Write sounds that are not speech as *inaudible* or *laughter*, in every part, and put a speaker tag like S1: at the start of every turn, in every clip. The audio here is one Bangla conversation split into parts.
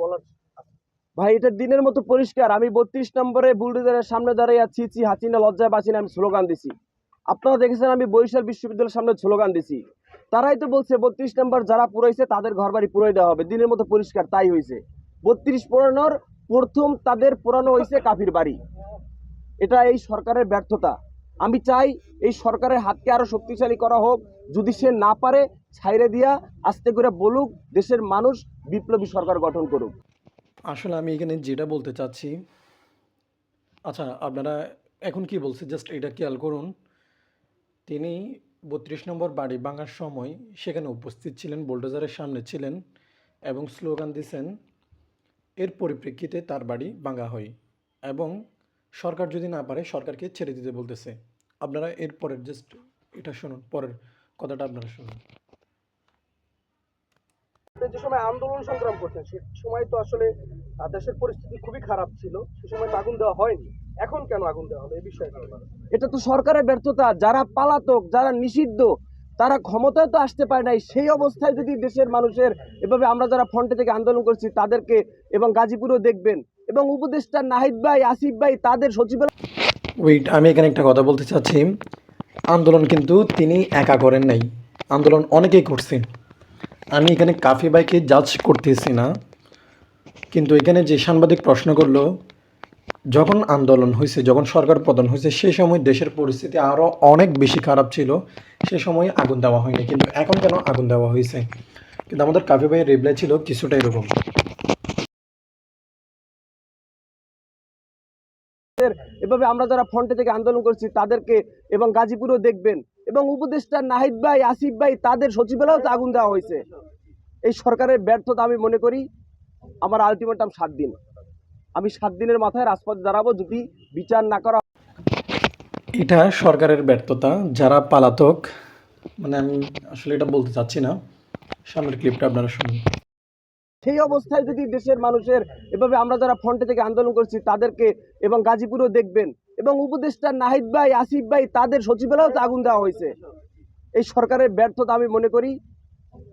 S1: বলার?
S2: ভাই, এটা দিনের মতো পরিষ্কার। আমি বত্রিশ নম্বরে বুলডোজারের সামনে দাঁড়িয়ে আছি চি হাসিনা, লজ্জায় বাঁচিনা আমি স্লোগান দিছি। আপনারা দেখেছেন, আমি বরিশাল বিশ্ববিদ্যালয়ের সামনে স্লোগান দিছি। তারাই তো বলছে, বত্রিশ নম্বর যারা পুরাইছে, তাদের ঘর বাড়ি পুরাই দেওয়া হবে। দিনের মতো পরিষ্কার, তাই হয়েছে বত্রিশ পুরানোর প্রথম তাদের পুরানো হয়েছে কাফির বাড়ি। এটা এই সরকারের ব্যর্থতা। আমি চাই এই সরকারের হাতকে আরও শক্তিশালী করা হোক। যদি সে না পারে ছাইরে দিয়া আস্তে করে বলুক, দেশের মানুষ বিপ্লবী সরকার গঠন করুক।
S3: আসলে আমি এখানে যেটা বলতে চাচ্ছি আচ্ছা আপনারা এখন কি বলছে? জাস্ট এটা খেয়াল করুন। তিনি বত্রিশ নম্বর বাড়ি ভাঙার সময় সেখানে উপস্থিত ছিলেন, বোল্ডোজারের সামনে ছিলেন এবং স্লোগান দিছেন, এর পরিপ্রেক্ষিতে তার বাড়ি ভাঙা হয়। এবং সরকার যদি না পারে সরকারকে ছেড়ে দিতে বলতেছে। আপনারা এর পরের জাস্ট এটা শুনুন পরের কথাটা আপনারা শুনুন।
S1: যে সময় আন্দোলন সংগ্রাম করতেন সে সময় তো আসলে দেশের পরিস্থিতি খুবই খারাপ ছিল। সে সময় তো আগুন দেওয়া হয়নি। এখন কেন আগুন দেওয়া হলো এই বিষয়ে
S2: এটা তো সরকারের ব্যর্থতা। যারা পালাতক যারা নিষিদ্ধ তারা ক্ষমতায় তো আসতে পারে নাই। সেই অবস্থায় যদি দেশের মানুষের এভাবে আমরা যারা ফ্রন্টে থেকে আন্দোলন করছি তাদেরকে এবং গাজীপুরেও দেখবেন এবং উপদেষ্টা নাহিদ ভাই, আসিফ ভাই, তাদের সচিবালয়
S3: ওয়েট আমি এখানে একটা কথা বলতে চাচ্ছি। আন্দোলন কিন্তু তিনি একা করেন নাই। আন্দোলন অনেকেই করছে। আমি এখানে কাফি ভাইকে জাজ করতেছি না। কিন্তু এখানে যে সাংবাদিক প্রশ্ন করল, যখন আন্দোলন হয়েছে, যখন সরকার পতন হয়েছে, সে সময় দেশের পরিস্থিতি আরও অনেক বেশি খারাপ ছিল। সে সময় আগুন দেওয়া হয়নি। কিন্তু এখন কেন আগুন দেওয়া হয়েছে? কিন্তু আমাদের কাফি ভাইয়ের রিপ্লাই ছিল কিছুটা এরকম।
S2: এভাবে আমরা যারা ফ্রন্টে থেকে আন্দোলন করছি, তাদেরকে এবং গাজীপুরও দেখবেন। এবং উপদেষ্টা নাহিদ ভাই, আসিফ ভাই, তাদের সচিবালয়েও তো আগুন দেওয়া হয়েছে। এই সরকারের ব্যর্থতা আমি মনে করি, আমার আলটিমেটাম সাত দিন। আমি সাত দিনের মাথায় রাজপথ দাঁড়াবো যদি বিচার না করা
S3: এটা সরকারের ব্যর্থতা, যারা পালাতক মানে আমি আসলে এটা বলতে চাচ্ছি না। সামনের ক্লিপটা আপনারা শুনুন।
S2: সেই অবস্থায় যদি দেশের মানুষের এভাবে আমরা যারা ফ্রন্টে থেকে আন্দোলন করছি তাদেরকে এবং গাজীপুরেও দেখবেন এবং উপদেষ্টা নাহিদ ভাই আসিফ ভাই তাদের সচিবালয়েও তো আগুন দেওয়া হয়েছে। এই সরকারের ব্যর্থতা আমি মনে করি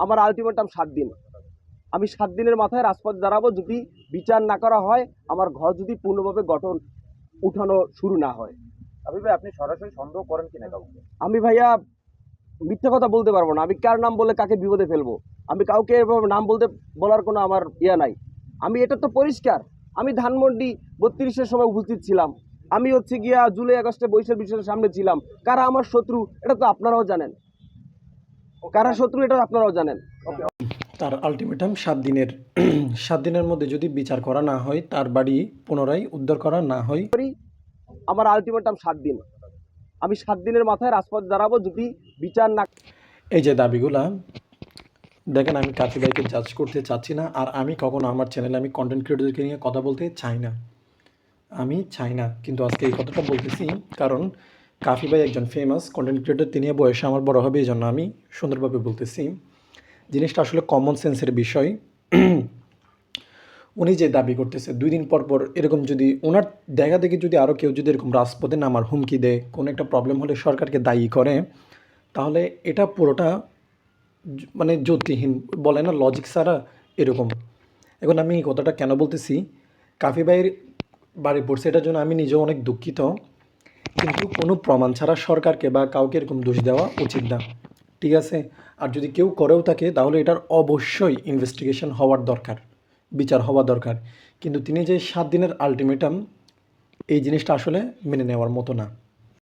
S2: আমার আলটিমেটাম সাত দিন। আমি সাত দিনের মাথায় রাজপথে দাঁড়াবো যদি বিচার না করা হয় আমার ঘর যদি পূর্ণভাবে গঠন উঠানো শুরু না হয়।
S1: ভাই আপনি সরাসরি সন্দেহ করেন কিনা কাউকে?
S2: আমি ভাইয়া মিথ্যা কথা বলতে পারব না। আমি কার নাম বলে কাকে বিপদে ফেলব? আমি কাউকে এভাবে নাম বলতে বলার কোনো আমার ইয়া নাই। আমি এটা তো পরিষ্কার। আমি ধানমন্ডি বত্রিশের সময় উপস্থিত ছিলাম। আমি হচ্ছে গিয়া জুলাই আগস্টে বৈশাখ বিশ্বের সামনে ছিলাম। কারা আমার শত্রু এটা তো আপনারাও জানেন। কারা শত্রু এটা আপনারাও জানেন।
S3: তার আলটিমেটাম সাত দিনের *clears throat* সাত দিনের মধ্যে যদি বিচার করা না হয় তার বাড়ি পুনরায় উদ্ধার করা না হয়।
S2: আমার আলটিমেটাম সাত দিন। আমি সাত দিনের মাথায় রাজপথ দাঁড়াবো যদি বিচার না
S3: এই যে দাবিগুলা, দেখেন আমি কাফি ভাইকে জাজ করতে চাচ্ছি না, আর আমি কখনো আমার চ্যানেলে আমি কন্টেন্ট ক্রিয়েটরদেরকে নিয়ে কথা বলতে চাই না। আমি চাই না, কিন্তু আজকে এই কথাটা বলতেছি, কারণ কাফি ভাই একজন ফেমাস কন্টেন্ট ক্রিয়েটর তিনি বয়সে আমার বড় হবে, এই জন্য আমি সুন্দরভাবে বলতেছি। জিনিসটা আসলে কমন সেন্সের বিষয়। উনি যে দাবি করতেছে, দুই দিন পর পর এরকম যদি ওনার দেখা দেখি যদি আরও কেউ যদি এরকম রাজপথে নামার হুমকি দেয়, কোনো একটা প্রবলেম হলে সরকারকে দায়ী করে, তাহলে এটা পুরোটা মানে যুক্তিহীন, বলে না লজিক ছাড়া এরকম। এখন আমি এই কথাটা কেন বলতেছি? কাফি ভাইয়ের বাড়ি পড়ছে এটার জন্য আমি নিজেও অনেক দুঃখিত, কিন্তু কোনো প্রমাণ ছাড়া সরকারকে বা কাউকে এরকম দোষ দেওয়া উচিত না। ঠিক আছে? আর যদি কেউ করেও থাকে, তাহলে এটার অবশ্যই ইনভেস্টিগেশন হওয়ার দরকার। বিচার হওয়া দরকার। কিন্তু তিনি যে সাত দিনের আলটিমেটাম এই জিনিসটা আসলে মেনে নেওয়ার মতো না।